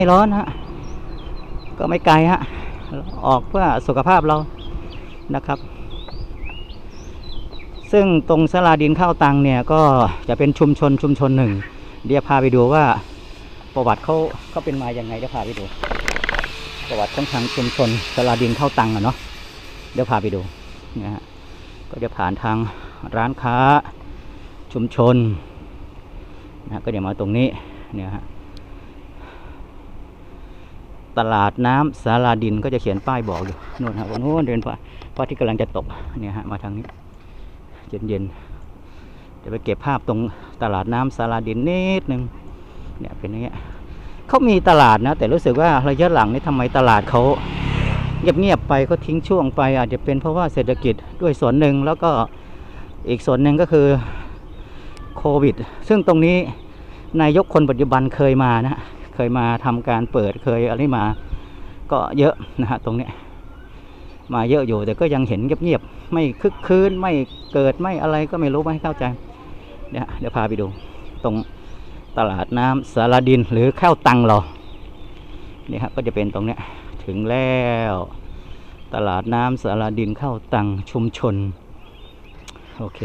ไม่ร้อนฮะก็ไม่ไกลฮะออกเพื่อสุขภาพเรานะครับ ซึ่งตรงสลาดินข้าวตังเนี่ยก็จะเป็นชุมชนชุมชนหนึ่ง เดี๋ยวพาไปดูว่าประวัติเขาเขาเป็นมาอย่างไงเดี๋ยวพาไปดู ประวัติของทางชุมชนสลาดินข้าวตังอะเนาะเดี๋ยวพาไปดูนะฮะก็จะผ่านทางร้านค้าชุมชนนะฮะก็เดี๋ยวมาตรงนี้เนี่ยฮะ ตลาดน้ำสาราดินก็จะเขียนป้ายบอกอยู่นู่นฮะวันนู้นเดินผ่านพระที่กำลังจะตกเนี่ยฮะมาทางนี้เย็นเย็นๆเดี๋ยวไปเก็บภาพตรงตลาดน้ำสาราดินนิดนึงเนี่ยเป็นอย่างเงี้ยเขามีตลาดนะ แต่รู้สึกว่าระยะหลังนี่ทำไมตลาดเขาเงียบๆไปก็ทิ้งช่วงไป อาจจะเป็นเพราะว่าเศรษฐกิจด้วยส่วนหนึ่งแล้วก็อีกส่วนหนึ่งก็คือโควิด ซึ่งตรงนี้นายกคนปัจจุบันเคยมานะ ยมาทำการเปิดเคยอะไรมา ก็เยอะนะฮะตรงเนี้ยมาเยอะอยู่แต่ก็ยังเห็นเงียบๆไม่คึกคืนไม่เกิดไม่อะไรก็ไม่รู้ไม่เข้าใจเนี่ยเดี๋ยวพาไปดู ตรงตลาดน้ำสารดินหรือข้าวตังเราเนี่ยฮะก็จะเป็นตรงเนี้ยถึงแล้วตลาดน้ำสารดินข้าวตังชุมชน โอเค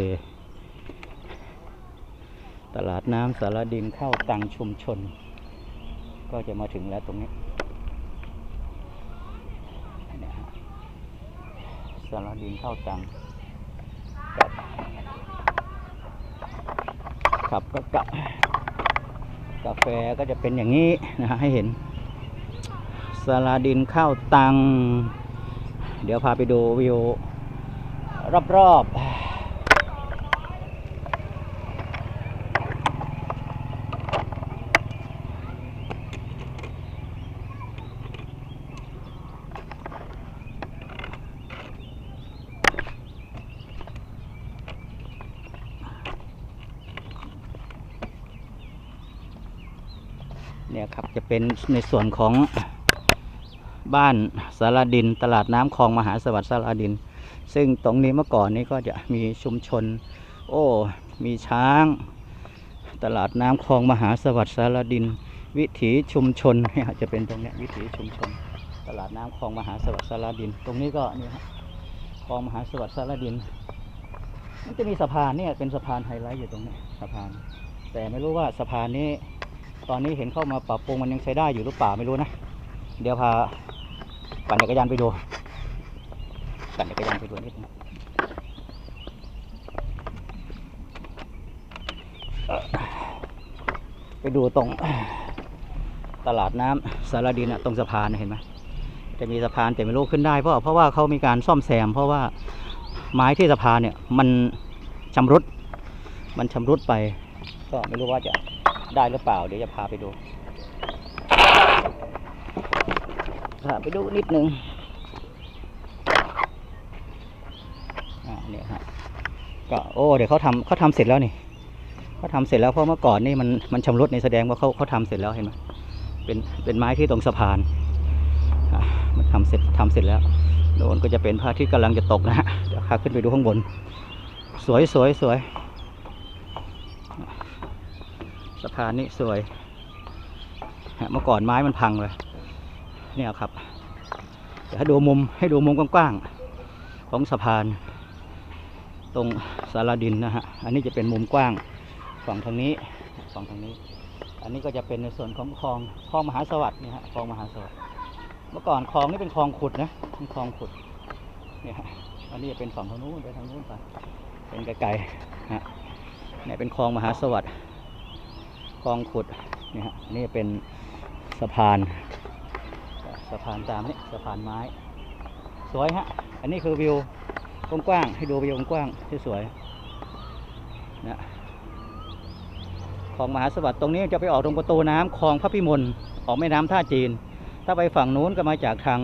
ตลาดน้ำสารดินเข้าตังชุมชน ก็จะมาถึงแล้วตรงนี้นี่สารดินเข้าตังกับขับก็กับ กาแฟก็จะเป็นอย่างนี้นะฮะให้เห็นสารดินข้าวตัง เดี๋ยวพาไปดูวิวรอบๆ เนี่ยครับจะเป็นในส่วนของบ้านสารดิน ตลาดน้ำคลองมหาสวัสดิ์สารดิน ซึ่งตรงนี้เมื่อก่อนนี้ก็จะมีชุมชน โอ้ มีช้าง ตลาดน้ำคลองมหาสวัสดิ์สารดิน วิถีชุมชนเนี่ยจะเป็นตรงนี้วิถีชุมชน ตลาดน้ำคลองมหาสวัสดิ์สารดิน ตรงนี้ก็นี่ฮะคลองมหาสวัสดิ์สารดินมันจะมีสะพานเนี่ยเป็นสะพานไฮไลท์อยู่ตรงนี้สะพาน แต่ไม่รู้ว่าสะพานนี้ ตอนนี้เห็นเข้ามาปรับปรุงมันยังใช้ได้อยู่หรือเปล่าไม่รู้นะ เดี๋ยวพาปั่นจักรยานไปดูปั่นจักรยานไปดูนิดนึงไปดูตรงตลาดน้ำสารดินตรงสะพานเห็นไหมจะมีสะพานแต่ไม่รู้ขึ้นได้เพราะเพราะว่าเขามีการซ่อมแซม เพราะว่าไม้ที่สะพานเนี่ยมันชำรุด มันชำรุดไป ก็ไม่รู้ว่าจะ ได้หรือเปล่า เดี๋ยวจะพาไปดูพาไปดูนิดนึงอ่าเนี่ยฮะก็โอ้เดี๋ยวเขาทำเขาทำเสร็จแล้วนี่เขาทำเสร็จแล้วเพราะเมื่อก่อนนี่มันมันชำรุดในแสดงว่าเขาเขาทำเสร็จแล้วเห็นไหมเป็นเป็นไม้ที่ตรงสะพานอะมันทำเสร็จทำเสร็จแล้วโดนก็จะเป็นพระอาที่กำลังจะตกนะฮะเดี๋ยวพาขึ้นไปดูข้างบน สวยสวยสวย สะพานนี่สวยฮะเมื่อก่อนไม้มันพังเลยเนี่ยครับเดี๋ยวให้ดูมุมให้ดูมุมกว้างๆของสะพาน ตรงสารดินนะฮะอันนี้จะเป็นมุมกว้างฝั่งทางนี้ฝั่งทางนี้ อันนี้ก็จะเป็นในส่วนของคลองคลองมหาสวัสดิ์นี่ฮะคลองมหาสวัสดิ์เมื่อก่อนคลองนี่เป็นคลองขุดนะเป็นคลองขุดเนี่ยอันนี้จะเป็นฝั่งทางนู้นไปทางนู้นไปเป็นไกลๆฮะเนี่ยเป็นคลองมหาสวัสดิ์ คลองขุดนี่ฮะนี่เป็นสะพาน สะพานตามนี้สะพานไม้ สวยฮะ อันนี้คือวิวกว้างๆให้ดูวิวกว้างที่สวยนะคลองมหาสวัสดิ์ตรงนี้จะไปออกตรงประตูน้ำคลองพระพิมลออกแม่น้ำท่าจีน ถ้าไปฝั่งนู้นก็มาจากทาง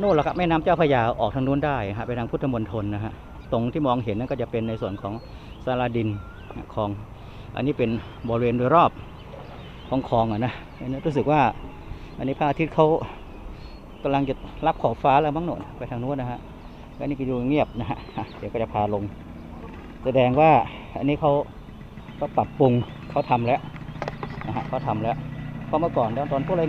นู่นแหละครับแม่น้ำเจ้าพระยาออกทางนู้นได้ฮะไปทางพุทธมณฑลนะฮะตรงที่มองเห็นนั่นก็จะเป็นในส่วนของสาราดินคลอง อันนี้เป็นบริเวณโดยรอบของคลองอะนะอันนี้รู้สึกว่าอันนี้พระอาทิตย์เขากำลังจะรับขอบฟ้าแล้วมั้งหนุนไปทางนู้นนะฮะอันนี้ก็ดูเงียบนะฮะเดี๋ยวก็จะพาลง แสดงว่าอันนี้เขาก็ปรับปรุงเขาทำแล้วนะฮะเขาทำแล้วเพราะเมื่อก่อนตอนพวก